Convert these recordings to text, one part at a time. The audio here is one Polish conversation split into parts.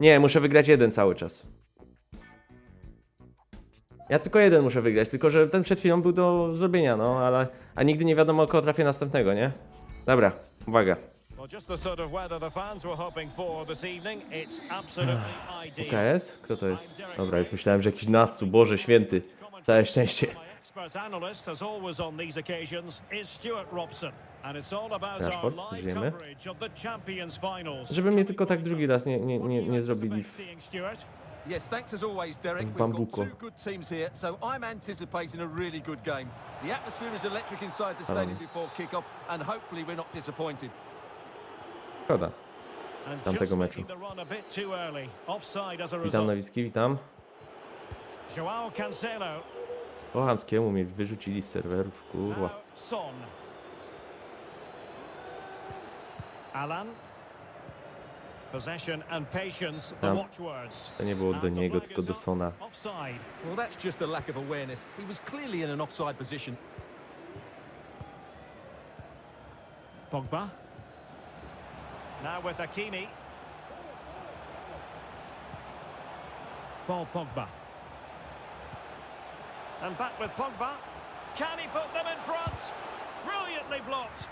Nie, muszę wygrać jeden cały czas. Ja tylko jeden muszę wygrać, tylko że ten przed chwilą był do zrobienia, no, ale... A nigdy nie wiadomo, kogo trafię następnego, nie? Dobra, uwaga. Well, just the sort of weather the fans were hoping for this evening. It's absolutely ideal. KS? Kto to jest? Dobra, już myślałem, że jakiś Natsu, Boże Święty. Całe szczęście. Rashford, live żyjemy. coverage of the Champions Finals. Żeby mnie tylko tak drugi raz nie, nie, nie, nie zrobili w... Yes, thanks as always, Derek. We've got bambuko. two good teams here, so I'm anticipating a really good game. The atmosphere is electric inside the stadium before kick-off, and hopefully we're not disappointed. Szkoda. Tamtego meczu. Witam. Nowicki, witam. Joao Cancelo. O Hamskiemu mnie wyrzucili z serwerów, kurwa. Alan. Possession and patience, the watchwords. To nie było And do the niego, flag tylko is do. Sona. Offside. Well, that's just a lack of awareness. He was clearly in an offside position. Pogba. Now with Hakimi. Paul Pogba. And back with Pogba. Can he put them in front? Brilliantly blocked.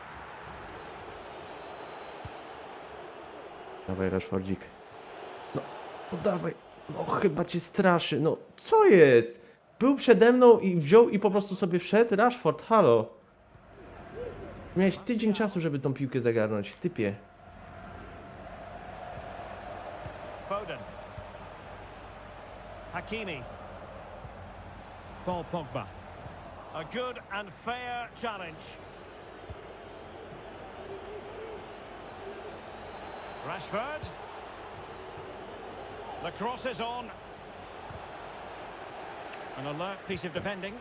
Dawaj, Rashfordzik. No, no dawaj. No chyba cię straszy. No, co jest? Był przede mną i wziął i po prostu sobie wszedł. Rashford, halo. Miałeś tydzień czasu, żeby tą piłkę zagarnąć, typie. Foden. Hakimi. Paul Pogba. A good and fair challenge. Rashford. The cross is on. An alert piece of defending.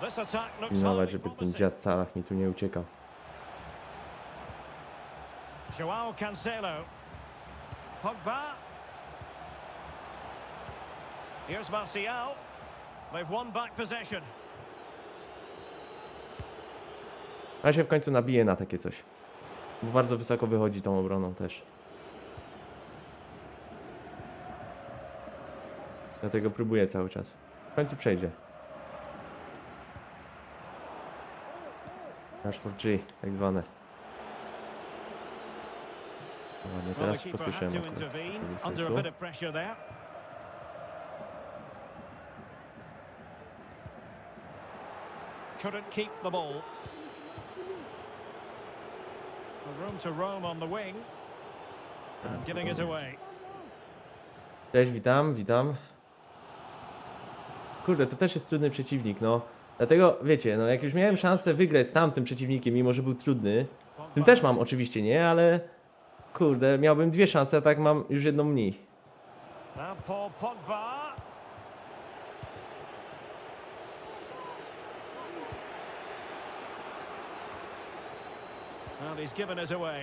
This attack looks highly żeby ten dziad Salah mi tu nie uciekał. Joao Cancelo. Pogba. Here's Martial. They've won back possession. A się w końcu nabije na takie coś. Bo bardzo wysoko wychodzi tą obroną też. Dlatego próbuję cały czas. W końcu przejdzie. Rashford G, tak zwane. Ładnie, teraz pospieszyłem akurat. Couldn't keep the ball. The room to roam on the wing. And giving it away. Cześć, witam, witam. Kurde, to też jest trudny przeciwnik, no. Dlatego, wiecie, no jak już miałem szansę wygrać z tamtym przeciwnikiem, mimo że był trudny, tym też mam oczywiście, nie? Ale kurde, miałbym dwie szanse, a tak mam już jedną mniej. Now Paul Pogba. And he's given us away.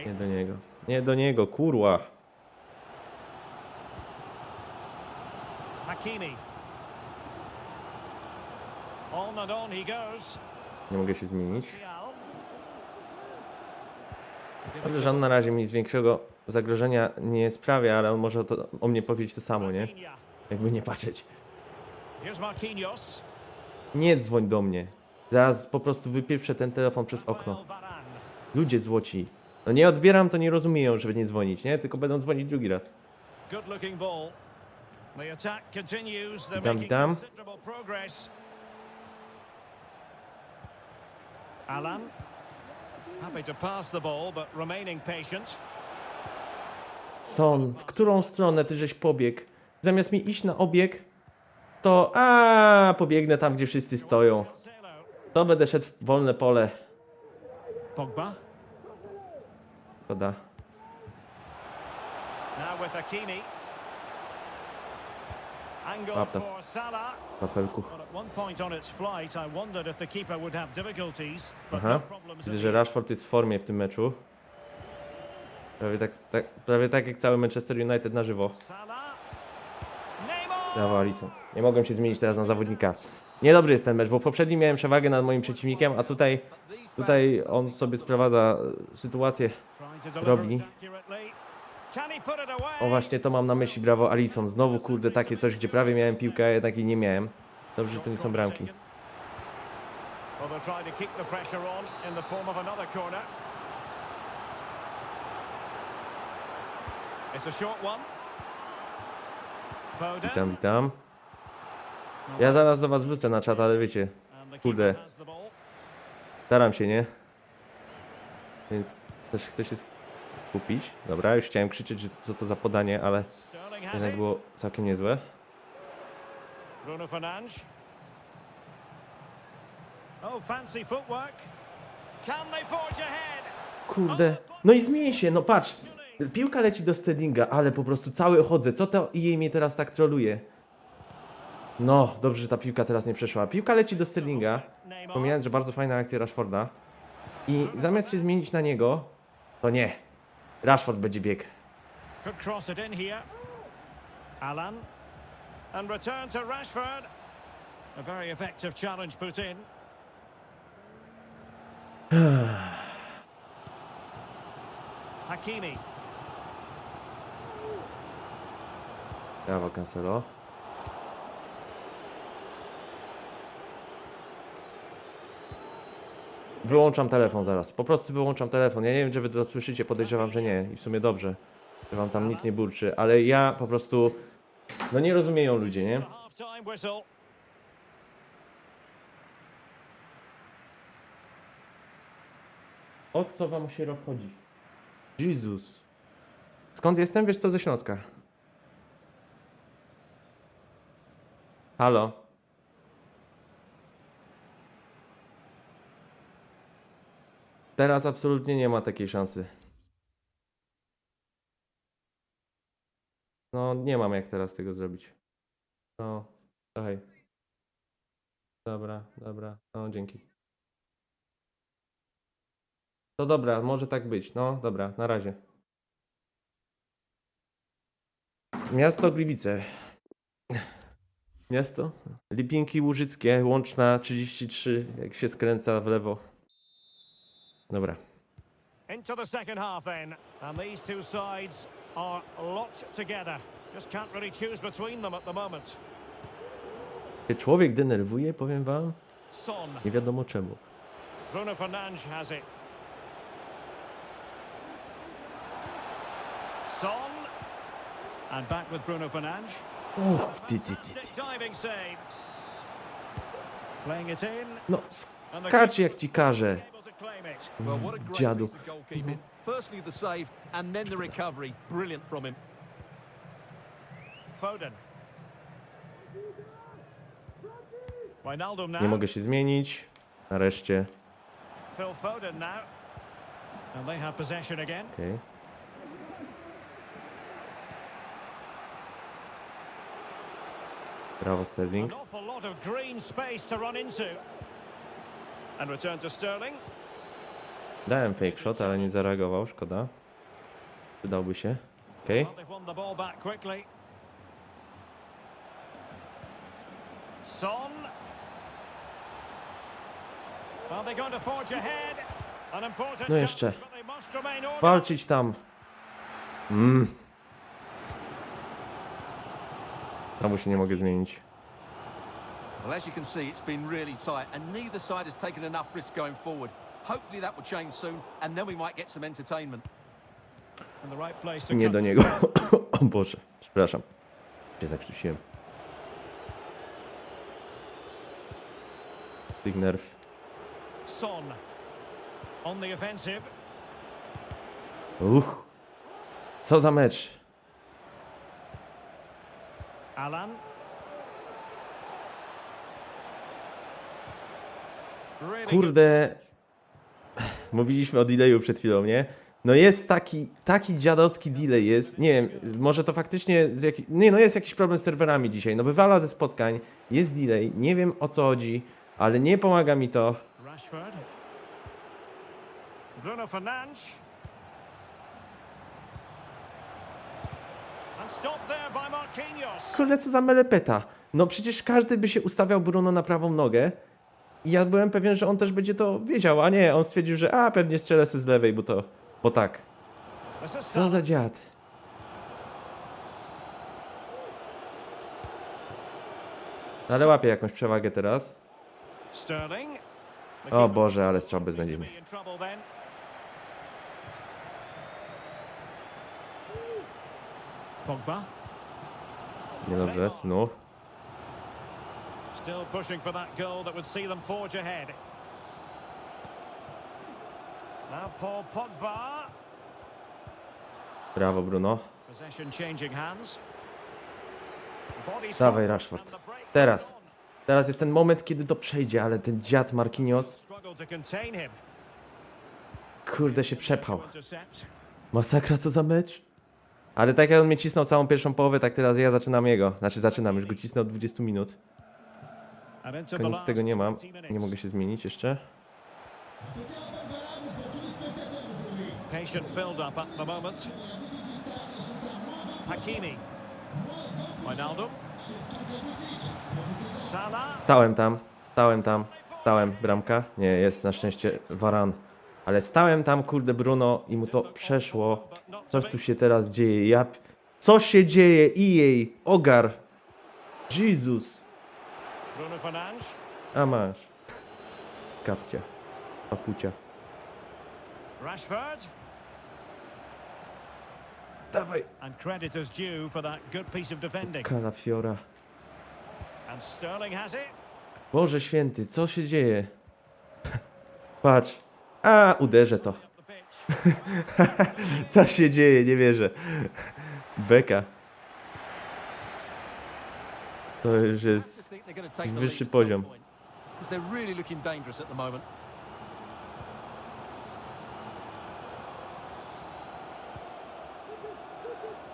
Nie do niego. Nie do niego, kurwa. Hakimi. On and on he goes. Nie mogę się zmienić. Dobrze, że on na razie mi nic większego zagrożenia nie sprawia, ale on może to, o mnie powiedzieć to samo, nie? Jakby nie patrzeć. Nie dzwoń do mnie. Zaraz po prostu wypieprzę ten telefon przez okno. Ludzie złoci. No nie odbieram, to nie rozumieją, żeby nie dzwonić, nie? Tylko będą dzwonić drugi raz. Witam, witam. Alan. Happy to pass the ball, but remaining patient. Son, w którą stronę ty żeś pobiegł? Zamiast mi iść na obieg, to a pobiegnę tam, gdzie wszyscy stoją. To będę szedł w wolne pole. Pogba. Szkoda. Difficulties, but Aha. no. Widzę, że. Rashford jest w formie w tym meczu. Prawie tak, tak, prawie tak jak cały Manchester United na żywo. Brawo, Alisson. Nie mogłem się zmienić teraz na zawodnika. Niedobry jest ten mecz, bo poprzedni miałem przewagę nad moim przeciwnikiem, a tutaj Tutaj on sobie sprowadza e, sytuację. Robi. O właśnie to mam na myśli, brawo Alison. Znowu kurde takie coś, gdzie prawie miałem piłkę, a jednak jej nie miałem. Dobrze, że to nie są bramki. Witam, witam. Ja zaraz do was wrócę na czat, ale wiecie, Kurde. keeper has the ball. Staram się, nie? Więc też chcę się skupić. Dobra, już chciałem krzyczeć, że co to za podanie, ale jednak było całkiem niezłe. Bruno Fernandes. Oh, fancy footwork. Can they forge ahead? Kurde. No i zmieni się, no patrz. Piłka leci do Stedinga, ale po prostu cały chodzę. Co to i jej mnie teraz tak troluje? No, dobrze, że ta piłka teraz nie przeszła. Piłka leci do Sterlinga. Pomijając, że bardzo fajna akcja Rashforda. I zamiast się zmienić na niego, to nie. Rashford będzie bieg. Alan. And return to Rashford. A very effective challenge put in. Hakimi. Brawo, Cancelo. Wyłączam telefon zaraz. Po prostu wyłączam telefon. Ja nie wiem, czy wy to słyszycie, podejrzewam, że nie. I w sumie dobrze, że wam tam nic nie burczy. Ale ja po prostu... No nie rozumieją ludzie, nie? O co wam się obchodzi? Jezus. Skąd jestem? Wiesz co, ze Śląska. Halo? Teraz absolutnie nie ma takiej szansy. No, nie mam jak teraz tego zrobić. No, słuchaj. Dobra, dobra. No, dzięki. To dobra, może tak być. No, dobra, na razie. Miasto Gliwice. Miasto? Lipinki Łużyckie, łączna 33, jak się skręca w lewo. Dobra. Into the second half then. And these two sides are locked together. Just can't really choose between them at the moment. Człowiek denerwuje, powiem wam, nie wiadomo czemu. Bruno Fernandes has it. Son. And back with Bruno Fernandes. Uch, ty, ty, ty, ty. Fantastic diving save. Playing it in. No, skacz jak ci każę. Keeper claim it. Well, what a great Dziadu. piece of goalkeeping. Firstly, the save, and then the recovery. Brilliant from him. Foden. Wijnaldum now. Nie mogę się zmienić. Nareszcie. Phil Foden now. And they have possession again. Okej. Brawo, Sterling. An awful lot of green space to run into. And return to Sterling. Dałem fake shot, ale nie zareagował, szkoda. Przydałby się. Okej. Quickly. Son. No jeszcze. Walczyć tam. Mm. Znowu się nie mogę zmienić. Well, as you can see, it's been really tight, and neither side has taken enough risk going forward. Hopefully that will change soon, and then we might get some entertainment. In the right place to Nie do niego. o Boże, przepraszam. Się zakrztusiłem. Tych nerw. Son. On the offensive. Uch. Co za mecz. Alan. Kurde. Mówiliśmy o delayu przed chwilą, nie? No jest taki, taki dziadowski delay jest. Nie wiem, może to faktycznie z jaki... Nie, no jest jakiś problem z serwerami dzisiaj. No wywala ze spotkań, jest delay, nie wiem o co chodzi, ale nie pomaga mi to. Rashford. Bruno Fernandes. Kurde, co za melepeta. No przecież każdy by się ustawiał Bruno na prawą nogę I ja byłem pewien, że on też będzie to wiedział, a nie, on stwierdził, że a, pewnie strzelę sobie z lewej, bo to, bo tak. Co za dziad. Ale łapie jakąś przewagę teraz. O Boże, ale strzał beznadziejny. Niedobrze, znów. Still pushing for that goal that would see them forge ahead. Now Paul Pogba. Brawo, Bruno. Possession changing hands. Dawaj, Rashford. Teraz. Teraz jest ten moment, kiedy to przejdzie, ale ten dziad Marquinhos, kurde, się. Intercept. Masakra, co za mecz. Ale tak jak on mnie cisnął całą pierwszą połowę, tak teraz ja zaczynam jego. Znaczy zaczynam, już go cisnę od 20 minut. The Koniec last tego nie mam. 20 minutes. Nie mogę się zmienić jeszcze. Patient build-up at the moment. Hakimi. Wijnaldum. Salah. Stałem tam, stałem tam, stałem, bramka. Nie, jest na szczęście Varan. Ale stałem tam, kurde, Bruno i mu to przeszło. Coś tu się teraz dzieje, ja... Co się dzieje? I jej, ogar. Jezus. Bruno Fernandes. A masz. Kapcia. Papucia. Rashford. Dawaj. And credit is due for that good piece of defending. Kalafiora. And Sterling has it. Boże święty, co się dzieje? Patrz. A, uderzę to. Co się dzieje? Nie wierzę. Beka. To już jest... wyższy poziom.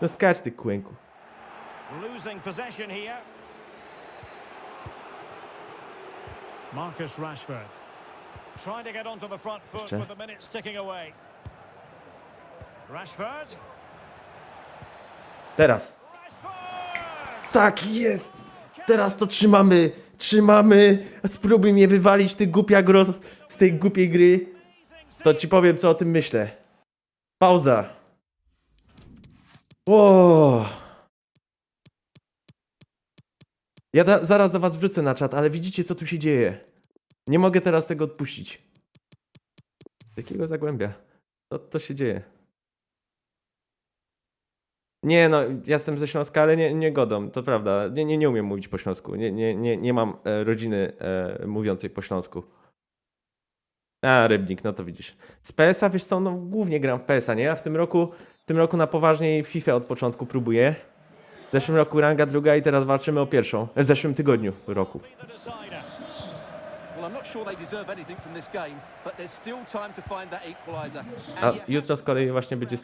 No skacz ty kłęku. Losing possession here. Marcus Rashford. Trying to get onto the front foot with the minutes ticking away. Rashford. Teraz. Tak jest! Teraz to trzymamy! Trzymamy! Spróbuj mnie wywalić, ty głupia gros z tej głupiej gry. To ci powiem, co o tym myślę. Pauza. O. Ja zaraz do was wrócę na czat, ale widzicie, co tu się dzieje. Nie mogę teraz tego odpuścić. Jakiego zagłębia? Co to się dzieje? Nie, no, ja jestem ze Śląska, ale nie, nie godą, to prawda. Nie, nie, nie umiem mówić po śląsku. Nie, nie, nie, nie mam e, rodziny e, mówiącej po śląsku. A, Rybnik, no to widzisz. Z PS-a, wiesz co, no głównie gram w PS-a, nie? A w tym roku, w tym roku na poważniej FIFA od początku próbuję. W zeszłym roku ranga druga i teraz walczymy o pierwszą. E, W zeszłym tygodniu roku. A jutro z kolei właśnie będzie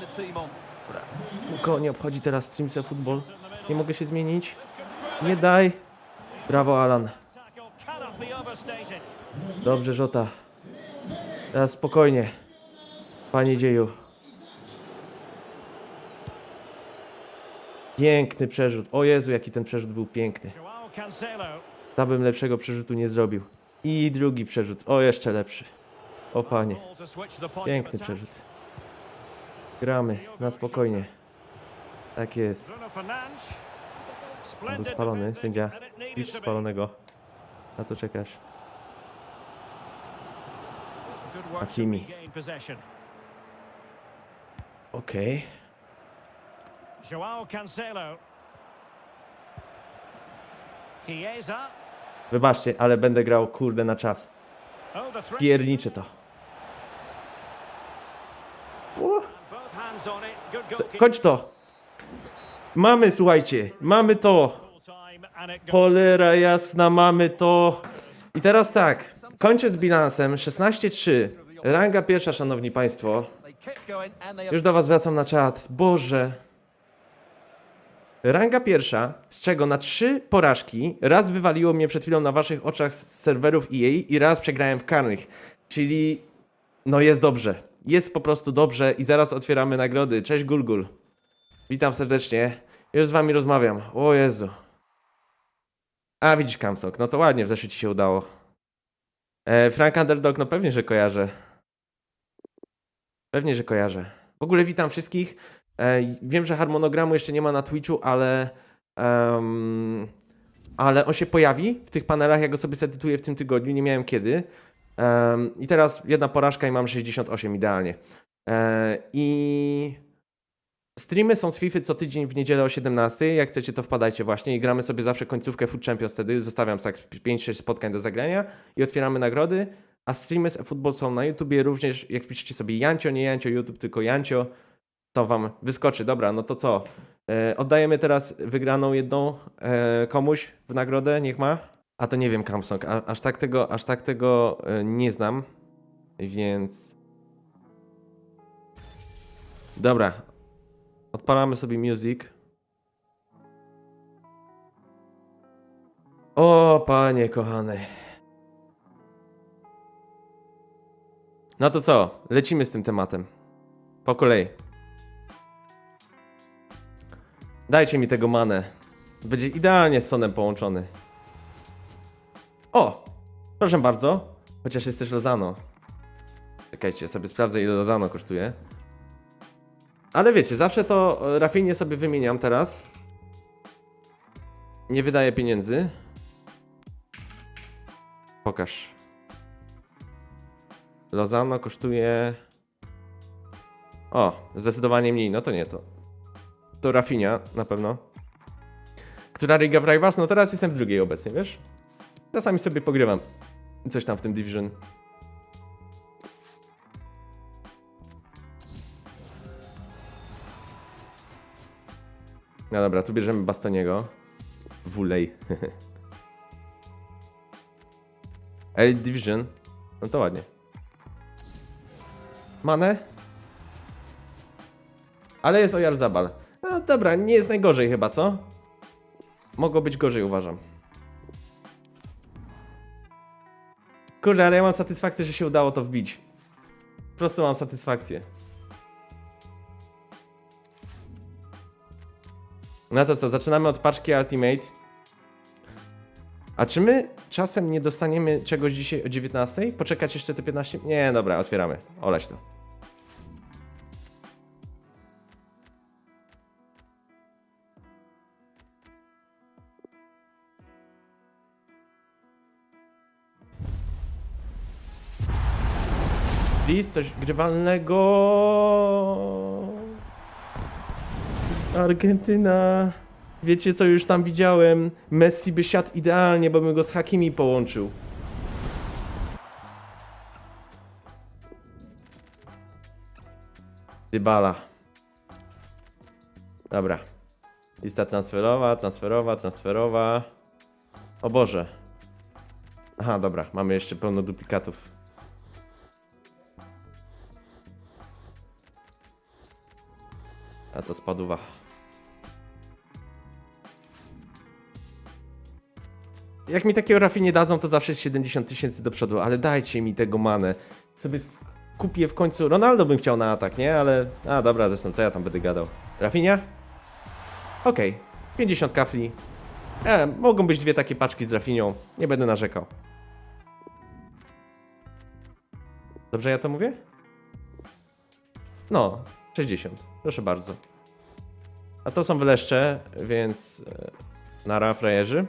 the team on. Nikogo nie obchodzi teraz Streamsa Football. Nie mogę się zmienić. Nie daj. Brawo, Alan. Dobrze, Żota. Teraz spokojnie. Panie dzieju. Piękny przerzut. O Jezu, jaki ten przerzut był piękny. Ja bym lepszego przerzutu nie zrobił. I drugi przerzut. O, jeszcze lepszy. O panie. Piękny przerzut. Gramy na spokojnie. Tak jest. On był spalony, sędzia. be. spalonego. Na co czekasz? Possession. Okej. Joao Cancelo. Chiesa. Wybaczcie, ale będę grał kurde na czas. Pierniczę to. Good Co-. Kończ to! Mamy, słuchajcie, mamy to! Cholera jasna, mamy to! I teraz tak, kończę z bilansem 16-3. Ranga pierwsza, szanowni państwo. Już do was wracam na czat. Boże. Ranga pierwsza, z czego na trzy porażki, raz wywaliło mnie przed chwilą na waszych oczach z serwerów EA i raz przegrałem w karnych. Czyli no jest dobrze. Jest po prostu dobrze i zaraz otwieramy nagrody. Cześć Gulgul. Witam serdecznie. Już z wami rozmawiam. O Jezu. A, widzisz Kamsok, no to ładnie, w zeszłym ci się udało. E, Frank Underdog, no pewnie, że kojarzę. Pewnie, że kojarzę. W ogóle witam wszystkich. E, wiem, że harmonogramu jeszcze nie ma na Twitchu, ale... em, ale on się pojawi w tych panelach, ja go sobie zedytuję w tym tygodniu, nie miałem kiedy. Em, I teraz jedna porażka i mam 68 idealnie. E, I streamy są z FIFA co tydzień w niedzielę o 17. Jak chcecie, to wpadajcie właśnie i gramy sobie zawsze końcówkę Food Champions wtedy. Zostawiam tak 5-6 spotkań do zagrania i otwieramy nagrody. A streamy z eFootball są na YouTubie również. Jak piszecie sobie Jancio, nie Jancio YouTube, tylko Jancio, to wam wyskoczy. Dobra, no to co? E, oddajemy teraz wygraną jedną e, komuś w nagrodę, niech ma. A to nie wiem, Kamsong, aż tak tego, aż tak tego e, nie znam, więc... Dobra, odpalamy sobie music. O, panie kochany. No to co? Lecimy z tym tematem. Po kolei. Dajcie mi tego manę. Będzie idealnie z Sonem połączony. O! Proszę bardzo. Chociaż jest też Lozano. Czekajcie, sobie sprawdzę ile Lozano kosztuje. Ale wiecie, zawsze to e, Rafinie sobie wymieniam teraz. Nie wydaję pieniędzy. Pokaż. Lozano kosztuje... O, zdecydowanie mniej, no to nie to. To Rafinia, na pewno. Która Riga w Rivals? No teraz jestem w drugiej obecnie, wiesz? Czasami sobie pogrywam. Coś tam w tym Division. No dobra, tu bierzemy Bastoniego. Wulej. Elite Division. No to ładnie. Manę? Ale jest Ojar Zabal. No dobra, nie jest najgorzej chyba, co? Mogło być gorzej, uważam. Kurde, ale ja mam satysfakcję, że się udało to wbić. Po prostu mam satysfakcję. No to co, zaczynamy od paczki Ultimate. A czy my czasem nie dostaniemy czegoś dzisiaj o 19? Poczekać jeszcze te 15? Nie, dobra, otwieramy. Oleć to. Coś grywalnego. Argentyna. Wiecie co już tam widziałem? Messi by siadł idealnie, bo bym go z Hakimi połączył. Dybala. Dobra. Lista transferowa, transferowa, transferowa. O Boże. Aha, dobra, mamy jeszcze pełno duplikatów. A to spaduwa. Jak mi takiego rafi nie dadzą, to zawsze jest 70 tysięcy do przodu, ale dajcie mi tego manę. Sobie kupię w końcu. Ronaldo bym chciał na atak, nie? Ale. A dobra, zresztą co ja tam będę gadał? Rafinia? Okej, 50 kafli. E, mogą być dwie takie paczki z Rafinią. Nie będę narzekał. Dobrze ja to mówię? No, 60. Proszę bardzo. A to są wyleszcze, więc e, nara frajerzy.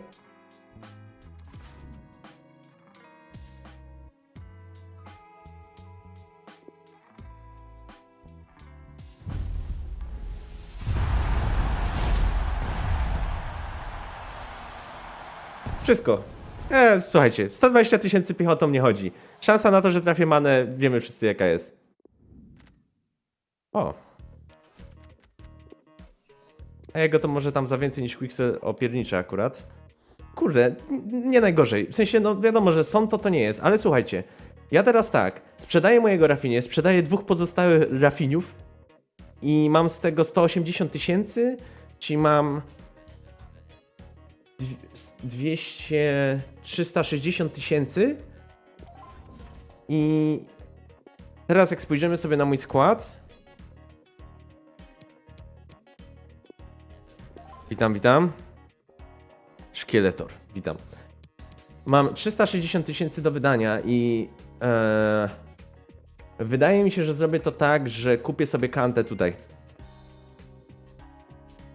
Wszystko. E, słuchajcie, 120 tysięcy piechotą nie chodzi. Szansa na to, że trafię manę, wiemy wszyscy jaka jest. O. Jego to może tam za więcej niż Quixel opierniczy akurat. Kurde, nie najgorzej. W sensie, no wiadomo, że są to to nie jest, ale słuchajcie. Ja teraz tak, sprzedaję mojego Rafinie, sprzedaję dwóch pozostałych Rafiniów i mam z tego 180 tysięcy, czyli mam dw- 200, 360 tysięcy i teraz jak spojrzymy sobie na mój skład, Witam, witam. Szkieletor, witam. Mam 360 tysięcy do wydania i e, wydaje mi się, że zrobię to tak, że kupię sobie kantę tutaj.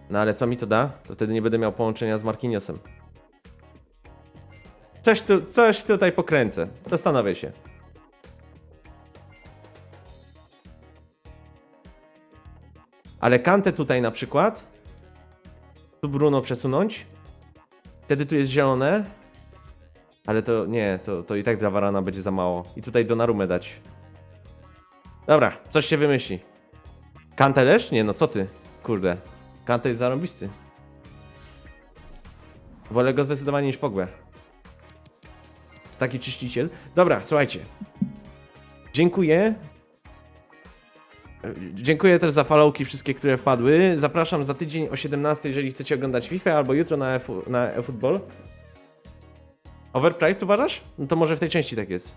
No ale co mi to da? To wtedy nie będę miał połączenia z Marquinhosem. Coś, tu, coś tutaj pokręcę. Zastanawiaj się. Ale kantę tutaj na przykład. Tu Bruno przesunąć. Wtedy tu jest zielone. Ale to nie, to, to i tak dla Varana będzie za mało. I tutaj do Narumę dać. Dobra, coś się wymyśli. Kantę też? Nie, no co ty? Kurde. Kante jest zarąbisty. Wolę go zdecydowanie niż Pogbę. Jest taki czyściciel. Dobra, słuchajcie. Dziękuję. Dziękuję też za followki wszystkie, które wpadły. Zapraszam za tydzień o 17, jeżeli chcecie oglądać FIFA, albo jutro na, e na eFootball. Overpriced uważasz? No to może w tej części tak jest.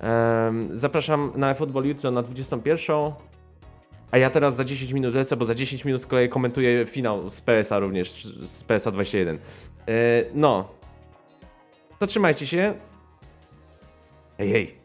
Em, zapraszam na eFootball jutro na 21. A ja teraz za 10 minut lecę, bo za 10 minut z kolei komentuję finał z PSA również, z PSA 21. E, no. To trzymajcie się. Hej, hej.